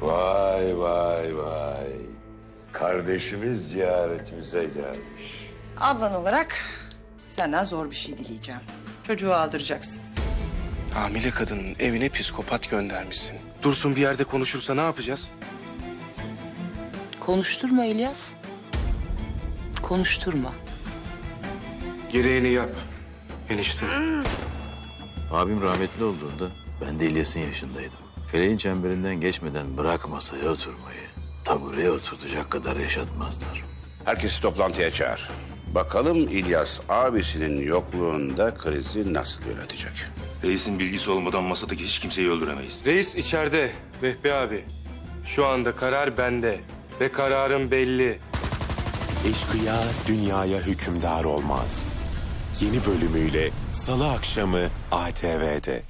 Vay vay vay. Kardeşimiz ziyaretimize gelmiş. Ablan olarak senden zor bir şey dileyeceğim. Çocuğu aldıracaksın. Hamile kadının evine psikopat göndermişsin. Dursun bir yerde konuşursa ne yapacağız? Konuşturma İlyas. Konuşturma. Gereğini yap. Enişte. Abim rahmetli olduğunda ben de İlyas'ın yaşındaydım. Feleğin çemberinden geçmeden bırak masaya oturmayı. Tabureye oturtacak kadar yaşatmazlar. Herkesi toplantıya çağır. Bakalım İlyas abisinin yokluğunda krizi nasıl yönetecek? Reisin bilgisi olmadan masadaki hiç kimseyi öldüremeyiz. Reis içeride. Vehbi abi. Şu anda karar bende. Ve kararım belli. Eşkıya dünyaya hükümdar olmaz. Yeni bölümüyle Salı akşamı ATV'de.